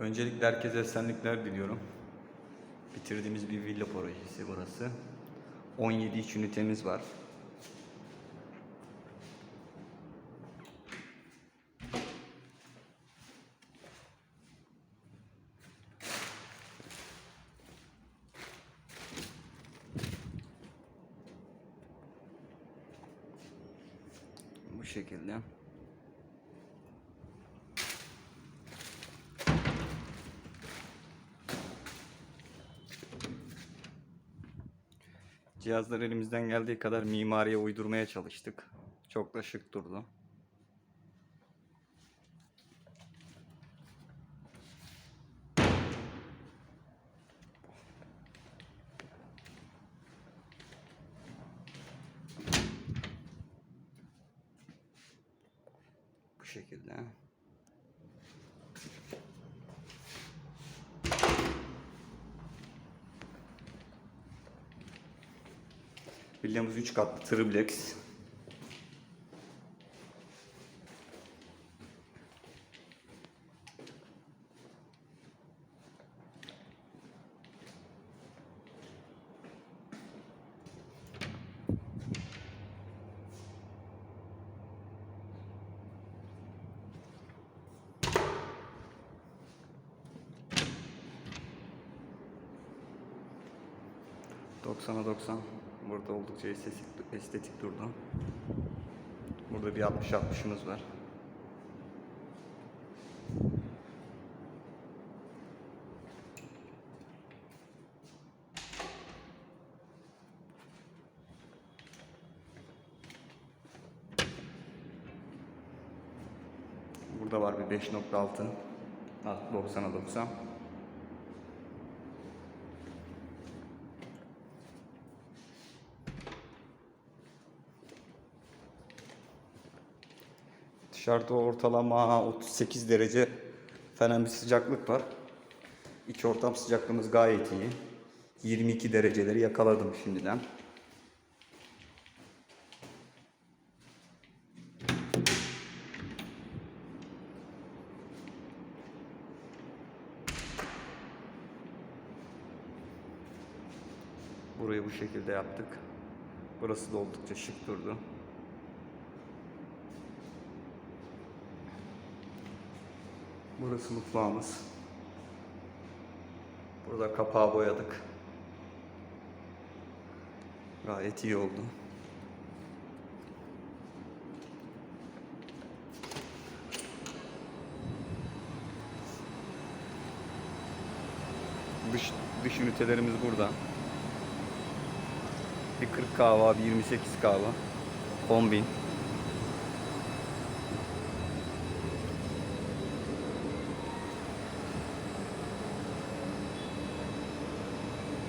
Öncelikle herkese esenlikler diliyorum. Bitirdiğimiz bir villa projesi burası. 17 iç ünitemiz var. Bu şekilde. Cihazlar elimizden geldiği kadar mimariye uydurmaya çalıştık. Çok da şık durdu. Bu şekilde. Villamız 3 katlı triplex. Doksana 90. Burada oldukça estetik, estetik durdu. Burada bir 60-60'ımız var. Burada var bir 5.6. Ha, 90'a 90. Dışarıda ortalama 38 derece falan bir sıcaklık var. İç ortam sıcaklığımız gayet iyi. 22 dereceleri yakaladım şimdiden. Burayı bu şekilde yaptık. Burası da oldukça şık durdu. Burası mutfağımız. Burada kapağı boyadık. Gayet iyi oldu. Dış, dış ünitelerimiz burada. Bir 40 kahva, bir 28 kahva. Kombin.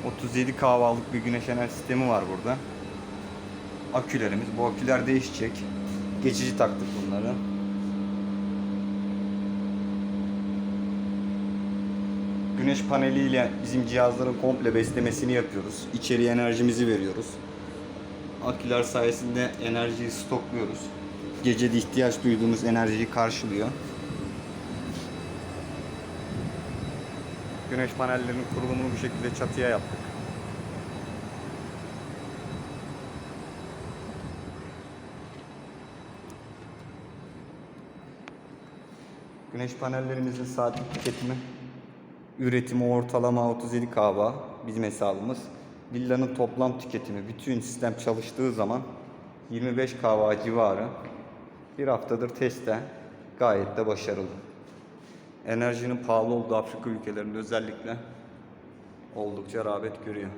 ...37 kahvalık bir güneş enerji sistemi var burada. Akülerimiz. Bu aküler değişecek. Geçici taktık bunları. Güneş paneliyle bizim cihazların komple beslemesini yapıyoruz. İçeriye enerjimizi veriyoruz. Aküler sayesinde enerjiyi stokluyoruz. Gecede ihtiyaç duyduğumuz enerjiyi karşılıyor. Güneş panellerinin kurulumunu bu şekilde çatıya yaptık. Güneş panellerimizin saatlik tüketimi üretimi ortalama 37 kahva bizim hesabımız. Villanın toplam tüketimi bütün sistem çalıştığı zaman 25 kahva civarı. Bir haftadır testte gayet de başarılı. Enerjinin pahalı olduğu Afrika ülkelerinde özellikle oldukça rağbet görüyor.